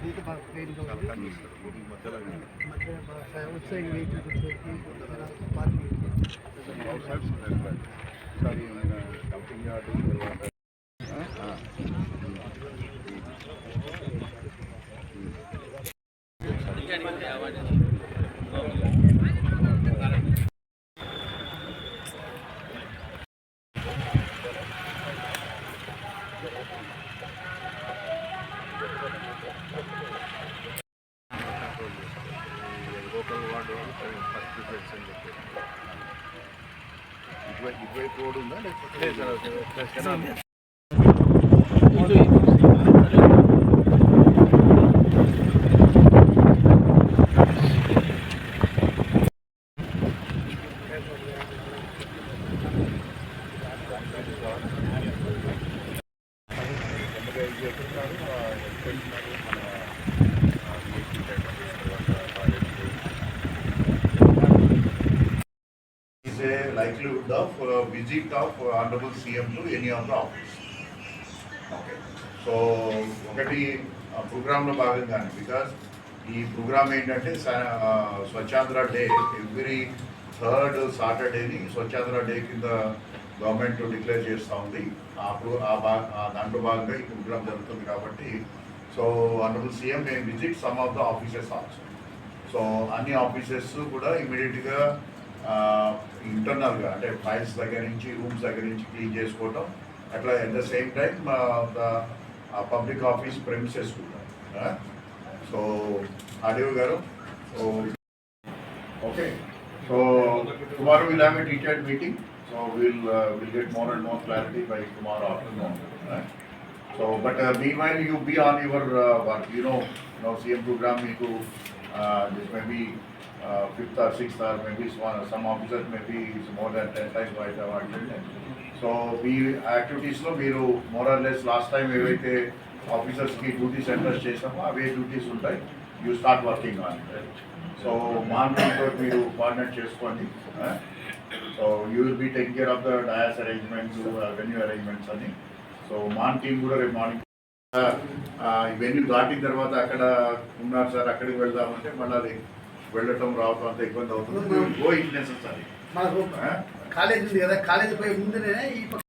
అయితే బాగా క్లీన్గా ఉంది మధ్య బాగా వచ్చాయి వెహికల్స్ వచ్చేసి పార్కింగ్ డంపింగ్ Preference అని చెప్పి ఇటువైపు ఇటువైపు రోడ్ ఉందా లేకపోతే ఎక్కడున్నారు? మన, a likelihood of uh, visit of uh, honorable CM to any of the office. Okay. So ఒకటి ప్రోగ్రాంలో భాగంగానే బికాస్ ఈ ప్రోగ్రామ్ ఏంటంటే స- స్వచ్ఛాంధ్ర డే ఎవ్రీ థర్డ్ సాటర్డేని స్వచ్ఛాంధ్ర డే కింద గవర్నమెంట్ డిక్లేర్ చేస్తూ ఉంది ఆ ప్రో ఆ భా ఆ దాంట్లో భాగంగా ఈ ప్రోగ్రామ్ జరుగుతుంది కాబట్టి సో అనరబుల్ సీఎం మేము visit some of the offices also so అన్ని ఆఫీసెస్ కూడా ఇమీడియట్గా ఇంటర్నల్గా అంటే ఫైల్స్ దగ్గర నుంచి రూమ్స్ దగ్గర నుంచి క్లీన్ చేసుకోవటం అట్లా at the same time public office premises కూడా సో అదేవ్ గారు so okay so tomorrow will have a detailed meeting so will will get more and more clarity by tomorrow afternoon so but meanwhile you be on your work you know no CM programme మీకు this may be fifth or sixth or maybe some officer maybe more than ten times బయట వాటి so మీ యాక్టివిటీస్లో మీరు more or less last time ఏవైతే ఆఫీసర్స్కి duties address చేసామో అవే డ్యూటీస్ ఉంటాయి. You start working on so మార్నింగ్తో మీరు కోఆర్డినేట్ చేసుకోండి so you will be take care of the dais arrangements venue arrangements అని. సో మాన్ టీం కూడా రేపు మార్నింగ్ ఇవన్నీ దాటిన తర్వాత అక్కడ ఉన్నారు సార్ అక్కడికి వెళ్దామంటే మళ్ళీ అది వెళ్ళటం రావటం అంత ఇబ్బంది అవుతుంది. గో ఇట్ నెసరీ మనకు కాలేజ్ ఉంది కదా కాలేజ్ పోయి ముందునే ఈ